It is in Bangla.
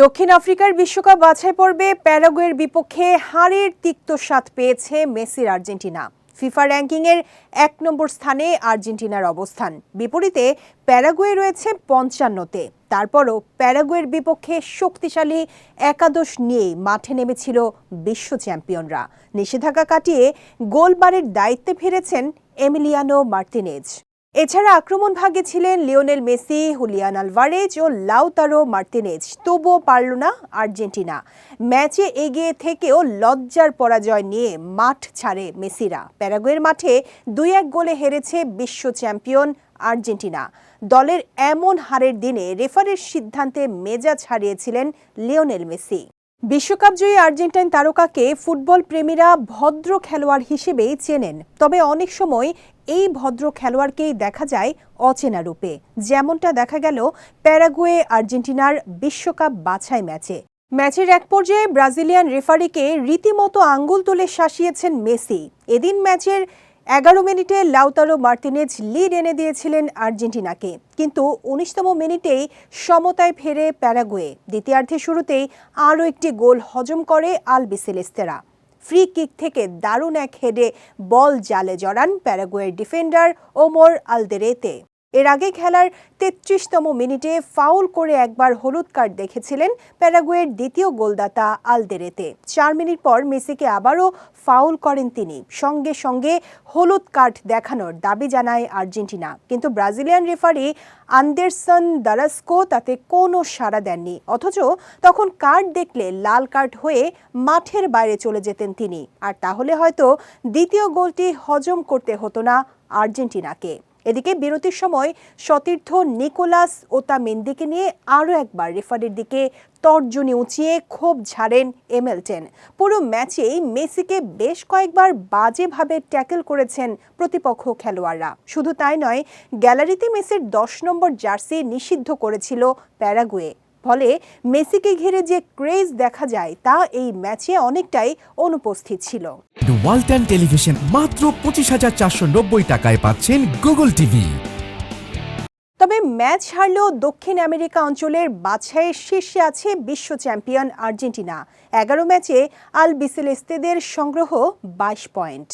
দক্ষিণ আফ্রিকার বিশ্বকাপ বাছাই পর্বে প্যারাগুয়ের বিপক্ষে হারের তিক্ত স্বাদ পেয়েছে মেসির আর্জেন্টিনা। ফিফা র্যাঙ্কিংয়ের এক নম্বর স্থানে আর্জেন্টিনার অবস্থান। বিপরীতে প্যারাগুয়ে রয়েছে পঞ্চান্নতে। তারপরও প্যারাগুয়ের বিপক্ষে শক্তিশালী একাদশ নিয়ে মাঠে নেমেছিল বিশ্ব চ্যাম্পিয়নরা। নিষেধাজ্ঞা কাটিয়ে গোলবারের দায়িত্বে ফিরেছেন এমিলিয়ানো মার্তিনেজ। এছাড়া আক্রমণ ভাগে ছিলেন লিওনেল মেসি, হুলিয়ান আলভারেজ ও লাউতারো মার্তিনেজ তবুও পারল না আর্জেন্টিনা। ম্যাচে এগিয়ে থেকেও লজ্জার পরাজয় নিয়ে মাঠ ছাড়ে মেসিরা। প্যারাগুয়ের মাঠে দুই এক গোলে হেরেছে বিশ্ব চ্যাম্পিয়ন আর্জেন্টিনা। দলের এমন হারের দিনে রেফারের সিদ্ধান্তে মেজাজ হারিয়েছিলেন লিওনেল মেসি। বিশ্বকাপ জয়ী আর্জেন্টাইন তারকাকে ফুটবল প্রেমীরা ভদ্র খেলোয়াড় হিসেবেই চেনেন। তবে অনেক সময় এই ভদ্র খেলোয়াড়কেই দেখা যায় অচেনা রূপে। যেমনটা দেখা গেল প্যারাগুয়ে আর্জেন্টিনার বিশ্বকাপ বাছাই ম্যাচে। ম্যাচের এক পর্যায়ে ব্রাজিলিয়ান রেফারিকে রীতিমতো আঙ্গুল তুলে শাসিয়েছেন মেসি। এদিন ম্যাচের এগারো মিনিটে লাউতারো মার্তিনেজ লিড এনে দিয়েছিলেন আর্জেন্টিনাকে। কিন্তু উনিশতম মিনিটেই সমতায় ফেরে প্যারাগুয়ে। দ্বিতীয়ার্ধে শুরুতেই আরও একটি গোল হজম করে আলবিসেলেস্তেরা। ফ্রি কিক থেকে দারুণ এক হেডে বল জালে জড়ান প্যারাগুয়ের ডিফেন্ডার ওমর আলদেরেতে। এর আগে খেলার তেত্রিশতম মিনিটে ফাউল করে একবার হলুদ কার্ড দেখেছিলেন প্যারাগুয়ের দ্বিতীয় গোলদাতা আলদেরেতে। চার মিনিট পর মেসিকে আবারও ফাউল করেন তিনি। সঙ্গে সঙ্গে হলুদ কার্ড দেখানোর দাবি জানায় আর্জেন্টিনা। কিন্তু ব্রাজিলিয়ান রেফারি আন্দেরসন দারাস্কো তাতে কোনো সাড়া দেননি। অথচ তখন কার্ড দেখলে লাল কার্ড হয়ে মাঠের বাইরে চলে যেতেন তিনি। আর তাহলে হয়তো দ্বিতীয় গোলটি হজম করতে হতো না আর্জেন্টিনাকে। এদিকে বিরতির সময় সতীর্থ নিকোলাস ওতামেন্দিকে নিয়ে আরও একবার রেফারির দিকে তর্জনী উঁচিয়ে ক্ষোভ ঝাড়েন এমেলটেন। পুরো ম্যাচেই মেসিকে বেশ কয়েকবার বাজেভাবে ট্যাকেল করেছেন প্রতিপক্ষ খেলোয়াড়রা। শুধু তাই নয়, গ্যালারিতে মেসির দশ নম্বর জার্সি নিষিদ্ধ করেছিল প্যারাগুয়ে। ফলে মেসিকে ঘিরে যে ক্রেজ দেখা যায় তা এই ম্যাচে অনেকটাই অনুপস্থিত ছিল। ওয়ালটন টেলিভিশন মাত্র পঁচিশ হাজার চারশো নব্বই টাকায় পাচ্ছেন গুগল টিভি তবে ম্যাচ হারলেও দক্ষিণ আমেরিকা অঞ্চলের বাছাইয়ের শীর্ষে আছে বিশ্ব চ্যাম্পিয়ন আর্জেন্টিনা। এগারো ম্যাচে আল বিসেলেস্তেদের সংগ্রহ বাইশ পয়েন্ট।